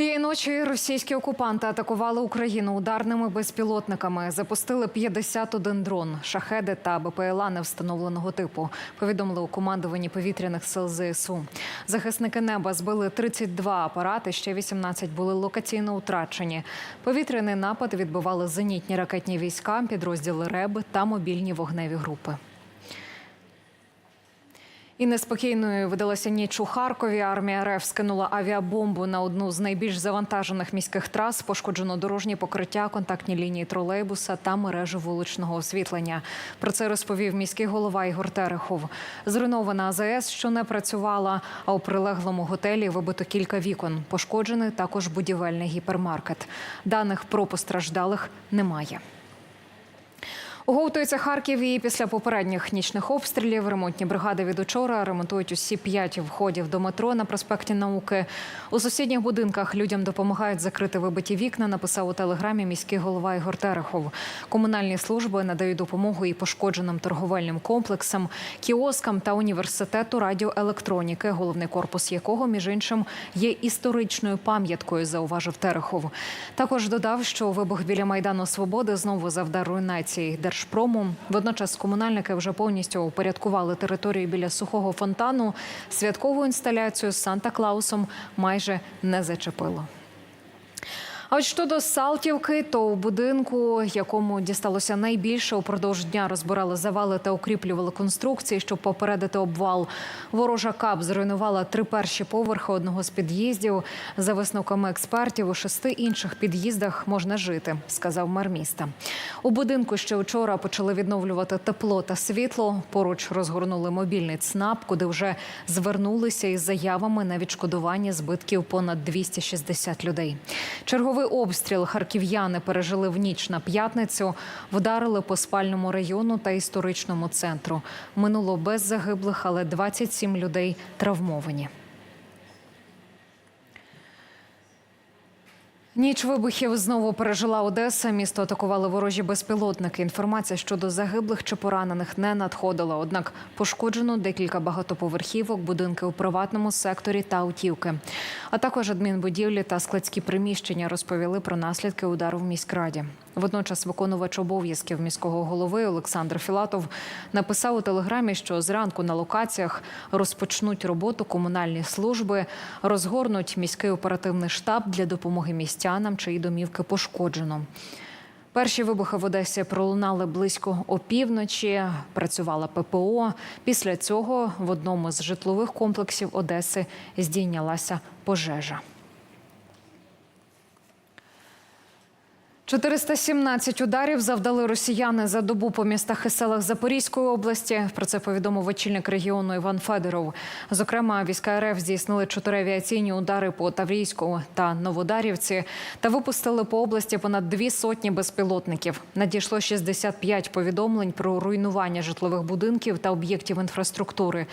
Цієї ночі російські окупанти атакували Україну ударними безпілотниками. Запустили 51 дрон, шахеди та БПЛА невстановленого типу. Повідомили у командуванні повітряних сил ЗСУ. Захисники неба збили 32 апарати. Ще 18 були локаційно утрачені. Повітряний напад відбивали зенітні ракетні війська, підрозділи РЕБ та мобільні вогневі групи. І неспокійною видалася ніч у Харкові. Армія РФ скинула авіабомбу на одну з найбільш завантажених міських трас. Пошкоджено дорожні покриття, контактні лінії тролейбуса та мережу вуличного освітлення. Про це розповів міський голова Ігор Терехов. Зруйнована АЗС, що не працювала, а у прилеглому готелі вибито кілька вікон. Пошкоджений також будівельний гіпермаркет. Даних про постраждалих немає. Оговтується Харків і після попередніх нічних обстрілів ремонтні бригади від учора ремонтують усі п'ять входів до метро на проспекті Науки. У сусідніх будинках людям допомагають закрити вибиті вікна. Написав у телеграмі міський голова Ігор Терехов. Комунальні служби надають допомогу і пошкодженим торговельним комплексам, кіоскам та університету радіоелектроніки, головний корпус якого, між іншим, є історичною пам'яткою. Зауважив Терехов. Також додав, що вибух біля майдану свободи знову завдар руйнації Держпрому. Водночас комунальники вже повністю упорядкували територію біля сухого фонтану. Святкову інсталяцію з Санта-Клаусом майже не зачепило. А от щодо Салтівки, то у будинку, якому дісталося найбільше, упродовж дня розбирали завали та укріплювали конструкції, щоб попередити обвал. Ворожа кап зруйнувала три перші поверхи одного з під'їздів. За висновками експертів, у шести інших під'їздах можна жити, сказав мер міста. У будинку ще вчора почали відновлювати тепло та світло. Поруч розгорнули мобільний ЦНАП, куди вже звернулися із заявами на відшкодування збитків понад 260 людей. Черговий обстріл харків'яни пережили в ніч на п'ятницю. Вдарили по спальному району та історичному центру. Минуло без загиблих, але 27 людей травмовані. Ніч вибухів знову пережила Одеса. Місто атакували ворожі безпілотники. Інформація щодо загиблих чи поранених не надходила. Однак пошкоджено декілька багатоповерхівок, будинки у приватному секторі та автівки. А також адмінбудівлі та складські приміщення розповіли про наслідки удару в міськраді. Водночас виконувач обов'язків міського голови Олександр Філатов написав у телеграмі, що зранку на локаціях розпочнуть роботу комунальні служби, розгорнуть міський оперативний штаб для допомоги містянам, чиї домівки пошкоджено. Перші вибухи в Одесі пролунали близько опівночі. Працювала ППО. Після цього в одному з житлових комплексів Одеси здійнялася пожежа. 417 ударів завдали росіяни за добу по містах і селах Запорізької області. Про це повідомив очільник регіону Іван Федоров. Зокрема, війська РФ здійснили чотири авіаційні удари по Таврійську та Новодарівці та випустили по області понад дві сотні безпілотників. Надійшло 65 повідомлень про руйнування житлових будинків та об'єктів інфраструктури.